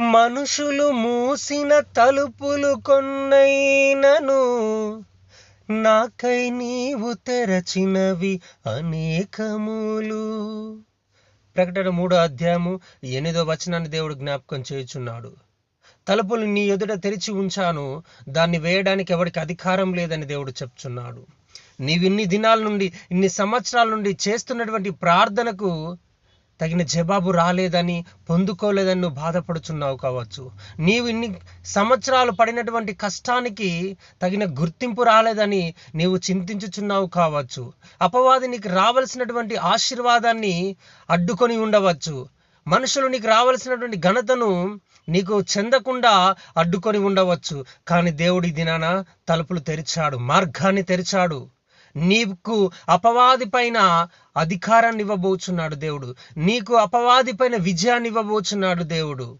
మనుషులు మూసిన తలుపులు కొన్నైనను నాకై నీవు తెరచినవి అనేకములు. ప్రకటన మూడో అధ్యాయము ఎనిమిదో వచనాన్ని దేవుడు జ్ఞాపకం చేయుచున్నాడు. తలుపులు నీ ఎదుట తెరిచి ఉంచాను దాన్ని వేయడానికి ఎవరికి అధికారం లేదని దేవుడు చెప్తున్నాడు. నీవు ఇన్ని దినాల నుండి ఇన్ని సంవత్సరాల నుండి చేస్తున్నటువంటి ప్రార్థనకు తగిన జవాబు రాలేదని పొందుకోలేదని నువ్వు బాధపడుచున్నావు కావచ్చు. నీవు ఇన్ని సంవత్సరాలు పడినటువంటి కష్టానికి తగిన గుర్తింపు రాలేదని నీవు చింతించుచున్నావు కావచ్చు. అపవాది నీకు రావలసినటువంటి ఆశీర్వాదాన్ని అడ్డుకొని ఉండవచ్చు. మనుషులు నీకు రావలసినటువంటి ఘనతను నీకు చెందకుండా అడ్డుకొని ఉండవచ్చు. కానీ దేవుడి దినాన తలుపులు తెరిచాడు మార్గాన్ని తెరిచాడు. నీకు అపవాది పైన అధికారాన్ని ఇవ్వబోచున్నాడు దేవుడు. నీకు అపవాది పైన విజయాన్ని ఇవ్వబోచున్నాడు దేవుడు.